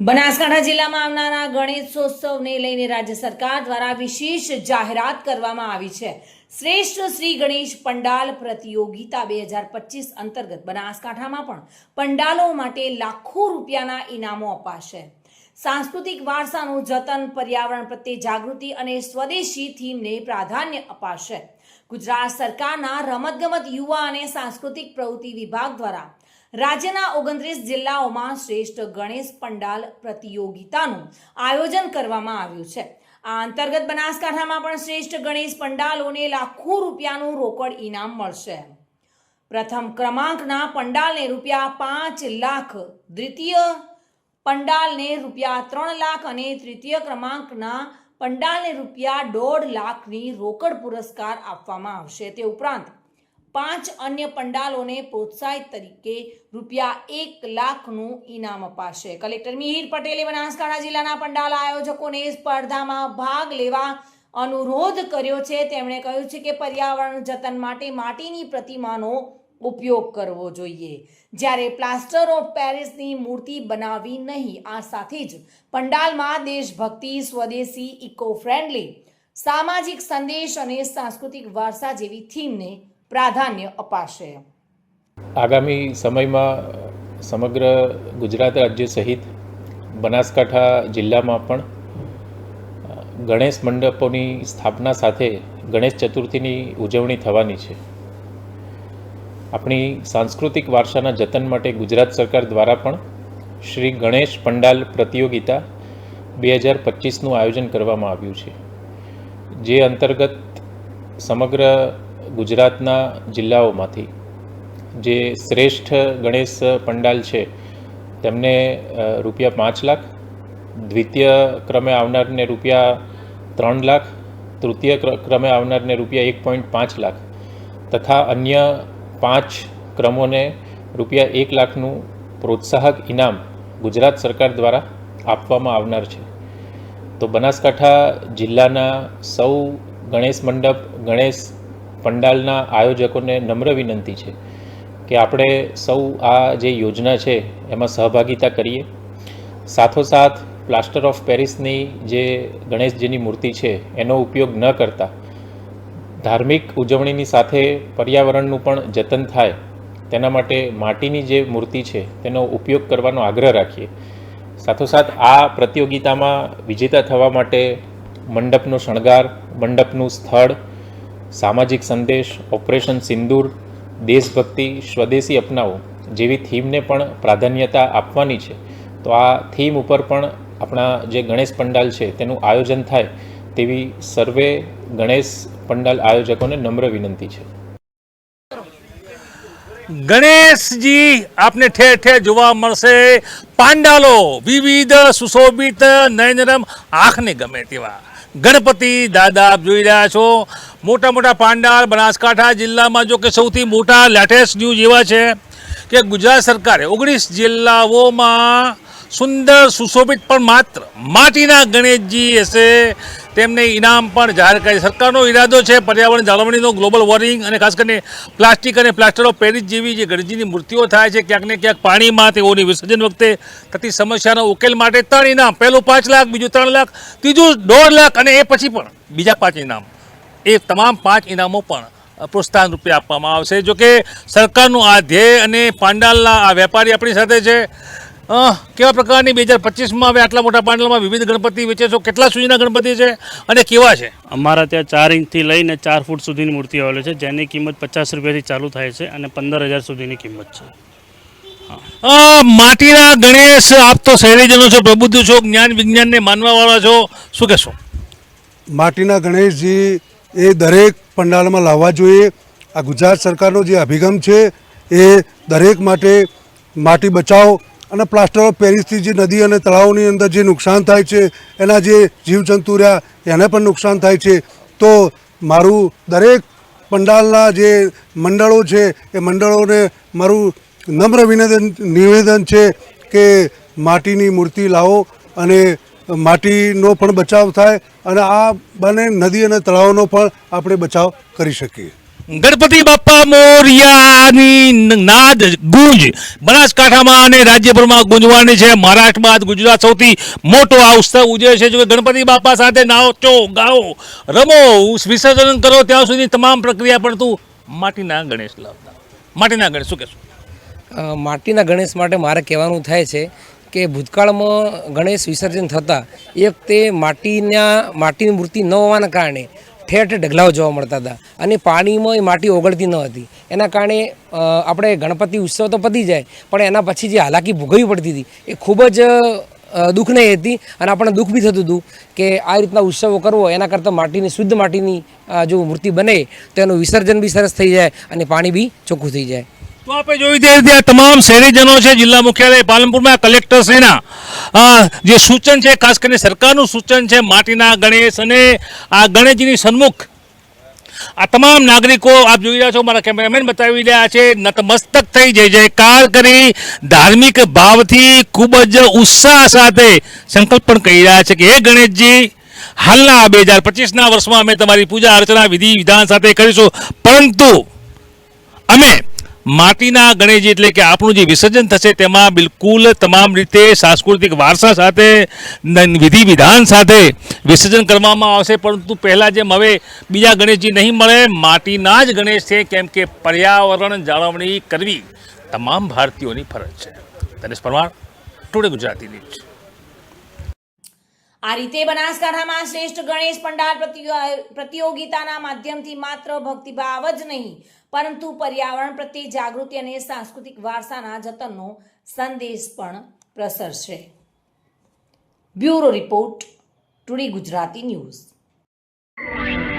બનાસકાંઠા જિલ્લામાં આવનારા ગણેશોત્સવને લઈને રાજ્ય સરકાર દ્વારા વિશેષ જાહેરાત કરવામાં આવી છે. શ્રેષ્ઠ શ્રી ગણેશ પંડાલ પ્રતિયોગિતા બે હજાર પચીસ અંતર્ગત બનાસકાંઠામાં પણ પંડાલો માટે લાખો રૂપિયાના ઇનામો અપાશે. સાંસ્કૃતિક વારસાનું જતન, પર્યાવરણ પ્રત્યે જાગૃતિ અને સ્વદેશી થીમને પ્રાધાન્ય અપાશે. ગુજરાત સરકારના રમતગમત યુવા અને સાંસ્કૃતિક પ્રવૃત્તિ વિભાગ દ્વારા રાજ્યના ઓગણત્રીસ જિલ્લાઓમાં શ્રેષ્ઠ ગણેશ પંડાલ પ્રતિયોગિતાનું આયોજન કરવામાં આવ્યું છે. આ અંતર્ગત બનાસકાંઠામાં પણ શ્રેષ્ઠ ગણેશ પંડાલોને લાખો રૂપિયાનું રોકડ ઇનામ મળશે. પ્રથમ ક્રમાંકના પંડાલને રૂપિયા પાંચ લાખ, દ્વિતીય પંડાલને રૂપિયા ત્રણ લાખ અને તૃતીય ક્રમાંકના પંડાલને રૂપિયા દોઢ લાખની રોકડ પુરસ્કાર આપવામાં આવશે તે ઉપરાંત પાંચ અન્ય પંડાલોને પ્રોત્સાહિત તરીકે રૂપિયા એક લાખનું ઇનામ અપાશે. કલેક્ટર મિહિર પટેલે બનાસકાંઠા જિલ્લાના પંડાલ આયોજકોને સ્પર્ધામાં ભાગ લેવા અનુરોધ કર્યો છે. તેમણે કહ્યું છે કે પર્યાવરણ જતન માટે માટીની પ્રતિમાનો ઉપયોગ કરવો જોઈએ. જ્યારે પ્લાસ્ટર ઓફ પેરિસની મૂર્તિ બનાવવી નહીં, આ સાથે જ પંડાલમાં દેશભક્તિ, સ્વદેશી ઇકો ફ્રેન્ડલી સામાજિક સંદેશ અને સાંસ્કૃતિક વારસા જેવી થીમને પ્રાધાન્ય અપાશે. આગામી સમયમાં સમગ્ર ગુજરાત રાજ્ય સહિત બનાસકાંઠા જિલ્લામાં પણ ગણેશ મંડપોની સ્થાપના સાથે ગણેશ ચતુર્થીની ઉજવણી થવાની છે. આપણી સાંસ્કૃતિક વારસાના જતન માટે ગુજરાત સરકાર દ્વારા પણ શ્રી ગણેશ પંડાલ પ્રતિયોગિતા બે હજાર પચીસનું આયોજન કરવામાં આવ્યું છે. જે અંતર્ગત સમગ્ર ગુજરાતના જિલ્લાઓમાંથી જે શ્રેષ્ઠ ગણેશ પંડાલ છે, તેમને રૂપિયા પાંચ લાખ, દ્વિતીય ક્રમે આવનારને રૂપિયા ત્રણ લાખ, તૃતીય ક્રમે આવનારને રૂપિયા એક પોઈન્ટ પાંચ લાખ તથા અન્ય પાંચ ક્રમોને રૂપિયા એક લાખનું પ્રોત્સાહક ઇનામ ગુજરાત સરકાર દ્વારા આપવામાં આવનાર છે. તો બનાસકાંઠા જિલ્લાના સૌ ગણેશ મંડપ, ગણેશ પંડાલના આયોજકોને નમ્ર વિનંતી છે કે આપણે સૌ આ જે યોજના છે, એમાં સહભાગિતા કરીએ. સાથોસાથ પ્લાસ્ટર ઓફ પેરિસની જે ગણેશજીની મૂર્તિ છે, એનો ઉપયોગ ન કરતા ધાર્મિક ઉજવણીની સાથે પર્યાવરણનું પણ જતન થાય, તેના માટે માટીની જે મૂર્તિ છે, તેનો ઉપયોગ કરવાનો આગ્રહ રાખીએ. સાથોસાથ, આ પ્રતિયોગિતામાં વિજેતા થવા માટે મંડપનો શણગાર, મંડપનું સ્થળ સામાજિક સંદેશ, ઓપરેશન સિંદૂર, દેશભક્તિ, સ્વદેશી અપનાવો જેવી થીમને પણ પ્રાધાન્યતા આપવાની છે. તો આ થીમ ઉપર પણ આપણા જે ગણેશ પંડાલ છે તેનું આયોજન થાય તેવી સર્વે ગણેશ પંડાલ આયોજકોને નમ્ર વિનંતી છે. ગણેશજી, આપને ઠેર ઠેર જોવા મળશે. પાંડાલો, વિવિધ સુશોભિત નયનરમ આંખને ગમે તેવા. ગણપતિ દાદા આપ જોઈ રહ્યા છો. મોટા મોટા પાંડાળ, બનાસકાંઠા જિલ્લામાં જો કે સૌથી મોટા લેટેસ્ટ ન્યૂઝ એવા છે કે ગુજરાત સરકારે ઓગણીસ જિલ્લાઓમાં સુંદર સુશોભિત પણ માત્ર માટીના ગણેશજી હશે. તેમને ઇનામ પણ જાહેર કરી સરકારનો ઈરાદો છે પર્યાવરણ જાળવણીનો, ગ્લોબલ વોર્મિંગ અને ખાસ કરીને પ્લાસ્ટિક અને પ્લાસ્ટર ઓફ પેરિસ જેવી જે ગણેશજીની મૂર્તિઓ થાય છે, ક્યાંક ને ક્યાંક પાણીમાં તેઓની વિસર્જન વખતે થતી સમસ્યાનો ઉકેલ માટે ત્રણ ઇનામ. પહેલું પાંચ લાખ, બીજું ત્રણ લાખ, ત્રીજું દોઢ લાખ અને એ પછી પણ બીજા પાંચ ઇનામ. એ તમામ પાંચ ઇનામો પણ પ્રોત્સાહન રૂપે આપવામાં આવશે. જોકે સરકારનું આ ધ્યેય અને પાંડાલના આ વેપારી આપણી સાથે છે. કેવા પ્રકારની બે હજાર પચીસમાં હવે આટલા મોટા પાંડલમાં વિવિધ ગણપતિ વેચે છો કેટલા સુધીના ગણપતિ છે અને કેવા છે? અમારા ત્યાં ચાર ઇંચથી લઈને ચાર ફૂટ સુધીની મૂર્તિ આવેલી છે જેની કિંમત પચાસ રૂપિયાથી ચાલુ થાય છે અને પંદર હજાર સુધીની કિંમત છે. માટીના ગણેશ આપ તો શહેરીજનો છો પ્રબુદ્ધ છો જ્ઞાન વિજ્ઞાનને માનવાવાળા છો શું કહેશો? માટીના ગણેશજી એ દરેક પંડાલમાં લાવવા જોઈએ. આ ગુજરાત સરકારનો જે અભિગમ છે એ દરેક માટે માટી બચાવો અને પ્લાસ્ટર ઓફ પેરિસથી જે નદી અને તળાવોની અંદર જે નુકસાન થાય છે, એના જે જીવજંતુ રહ્યા, એને પણ નુકસાન થાય છે. તો મારું દરેક પંડાલના જે મંડળો છે, એ મંડળોને મારું નમ્ર વિનેદન નિવેદન છે કે માટીની મૂર્તિ લાવો અને માટીનો પણ બચાવ થાય અને આ બંને નદી અને તળાવનો પણ આપણે બચાવ કરી શકીએ. ગણપતિ બાપ્પા મોરિયાની નાદ ગુંજ. બનાસકાંઠામાં અને રાજ્યભરમાં ગુંજવાની છે. મહારાષ્ટ્ર બાદ ગુજરાત સૌથી મોટો આ ઉત્સવ ઉજવે છે. જો કે ગણપતિ બાપ્પા સાથે નાચો, ગાઓ, રમો વિસર્જન કરો. ત્યાં સુધી તમામ પ્રક્રિયા પણ તું માટીના ગણેશ લાવતા. માટીના ગણેશ, શું કહેશું? માટીના ગણેશ માટે મારે કહેવાનું થાય છે કે ભૂતકાળમાં ગણેશ વિસર્જન થતાં એક તે માટીના માટીની મૂર્તિ ન હોવાના કારણે ઠેર ઢગલાઓ જોવા મળતા હતા. અને પાણીમાં એ માટી ઓગળતી ન હતી. એના કારણે આપણે ગણપતિ ઉત્સવ તો પતી જાય, પણ એના પછી જે હાલાકી ભોગવવી પડતી હતી, એ ખૂબ જ દુઃખની હતી. અને આપણને દુઃખ બી થતું હતું કે આ રીતના ઉત્સવો કરવો, એના કરતાં માટીની, શુદ્ધ માટીની જો મૂર્તિ બને, તો એનું વિસર્જન બી સરસ થઈ જાય અને પાણી બી ચોખ્ખું થઈ જાય. તો આપણે જોઈ તે રીતે તમામ શહેરીજનો છે, જિલ્લા મુખ્યાલય, પાલનપુરમાં કલેક્ટર શ્રીના જે સૂચન છે, ખાસ કરીને સરકારનું સૂચન છે, માટીના ગણેશ અને આ ગણેશજીની સન્મુખ. આ તમામ નાગરિકો આપ જોઈ રહ્યા છો, મારા કેમેરામેન બતાવી રહ્યા છે, નતમસ્તક થઈ જય જયકાર કરી ધાર્મિક ભાવથી ખૂબ જ ઉત્સાહ સાથે સંકલ્પ પણ કરી રહ્યા છે કે, હે ગણેશજી, હાલના બે હજાર પચીસના વર્ષમાં અમે તમારી પૂજા અર્ચના વિધિ વિધાન સાથે કરીશું. પરંતુ અમે માટીના ગણેશજી એટલે કે આપણું જે વિસર્જન થશે તેમાં બિલકુલ તમામ રીતે સાંસ્કૃતિક વારસા સાથે વિધિ વિધાન સાથે વિસર્જન કરવામાં આવશે. પરંતુ પહેલાં જેમ હવે બીજા ગણેશજી નહીં મળે, માટીના જ ગણેશ છે. કેમ કે પર્યાવરણ જાળવણી કરવી તમામ ભારતીયોની ફરજ છે. Tanesh Parmar, today Gujarati news. આ રીતે બનાસકાંઠામાં શ્રેષ્ઠ ગણેશ પંડાલ પ્રતિયો- પ્રતિયોગિતાના માધ્યમથી માત્ર ભક્તિભાવ જ નહીં પરંતુ પર્યાવરણ પ્રત્યે જાગૃતિ અને સાંસ્કૃતિક વારસાના જતનનો સંદેશ પણ પ્રસરશે. Bureau report, today Gujarati news.